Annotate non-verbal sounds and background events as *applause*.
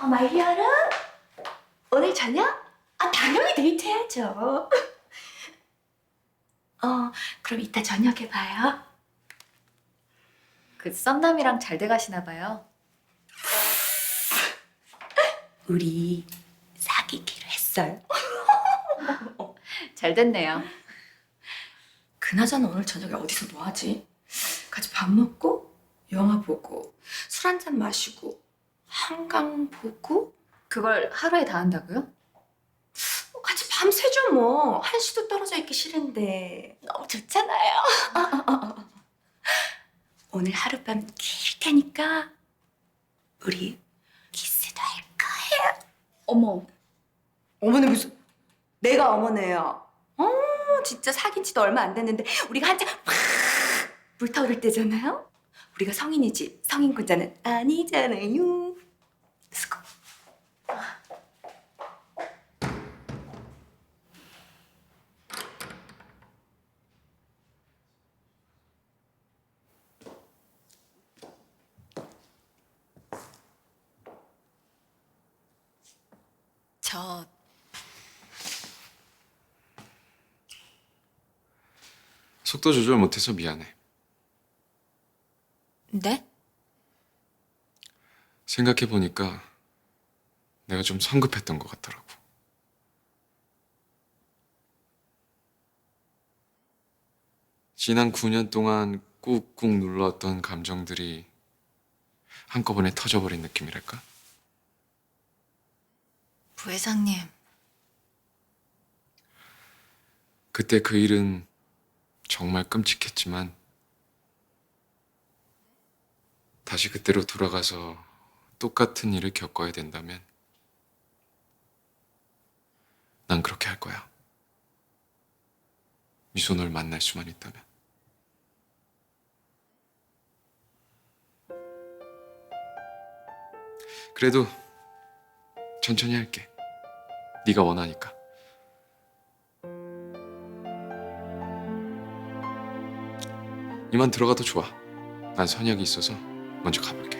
어, 말리아라? 오늘 저녁? 아, 당연히 데이트해야죠. *laughs* 어, 그럼 이따 저녁에 봐요. 그 썸남이랑 잘 돼가시나 봐요. *laughs* 우리 사귀기로 했어요. 잘 됐네요. 그나저나 오늘 저녁에 어디서 뭐 하지? 같이 밥 먹고, 영화 보고, 술 한 잔 마시고, 한강 보고, 그걸 하루에 다 한다고요? 뭐 같이 밤새죠 뭐. 한시도 떨어져 있기 싫은데. 너무 좋잖아요. 오늘 하룻밤 길 테니까 우리 키스도 할 거예요. 어머, 어머니 무슨 내가 어머네요. 어 진짜 사귄 지도 얼마 안 됐는데 우리가 한창 팍 불타오를 때잖아요. 우리가 성인이지 성인군자는 아니잖아요. 저 속도 조절 못해서 미안해. 네? 생각해 보니까 내가 좀 성급했던 것 같더라고. 지난 9년 동안 꾹꾹 눌렀던 감정들이 한꺼번에 터져버린 느낌이랄까? 부회장님. 그때 그 일은 정말 끔찍했지만 다시 그때로 돌아가서 똑같은 일을 겪어야 된다면 난 그렇게 할 거야. 미소널 만날 수만 있다면. 그래도 천천히 할게. 네가 원하니까. 이만 들어가도 좋아. 난 선약이 있어서 먼저 가볼게.